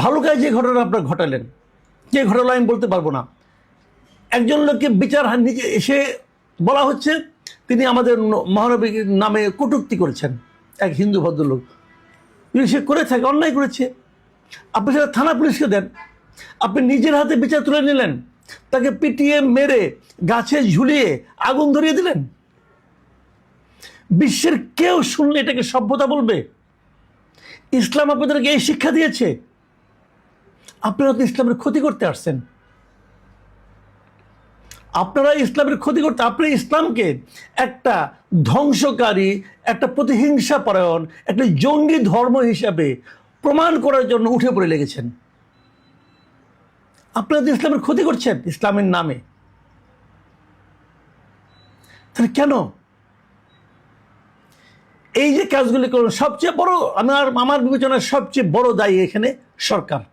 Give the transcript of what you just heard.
ভালো কাজ যে ঘটনা আপনার ঘটালেন, যে ঘটালো আমি বলতে পারব না। একজন লোককে বিচার নিজে এসে বলা হচ্ছে, তিনি আমাদের মহানবীর নামে কটূক্তি করেছেন, এক হিন্দু ভদ্রলোক। যদি সে করে থাকে, অন্যায় করেছে, আপনি সেটা থানা পুলিশকে দেন। আপনি নিজের হাতে বিচার তুলে নিলেন, তাকে পিটিয়ে মেরে, গাছে ঝুলিয়ে আগুন ধরিয়ে দিলেন। বিশ্বের কেউ শুনলে এটাকে সভ্যতা বলবে। ইসলাম আপনাদেরকে এই শিক্ষা দিয়েছে। আপনারা তো ইসলামের ক্ষতি করতে আসছেন। আপনারা ইসলামের ক্ষতি করতে, আপনি ইসলামকে একটা ধ্বংসকারী, একটা প্রতিহিংসা পরায়ণ, একটা জঙ্গি ধর্ম হিসাবে প্রমাণ করার জন্য উঠে পড়ে লেগেছেন। আপনারা তো ইসলামের ক্ষতি করছেন ইসলামের নামে। তাহলে কেন? এই যে কাজগুলি করুন, সবচেয়ে বড়, আমার আমার বিবেচনার সবচেয়ে বড় দায়ী এখানে সরকার।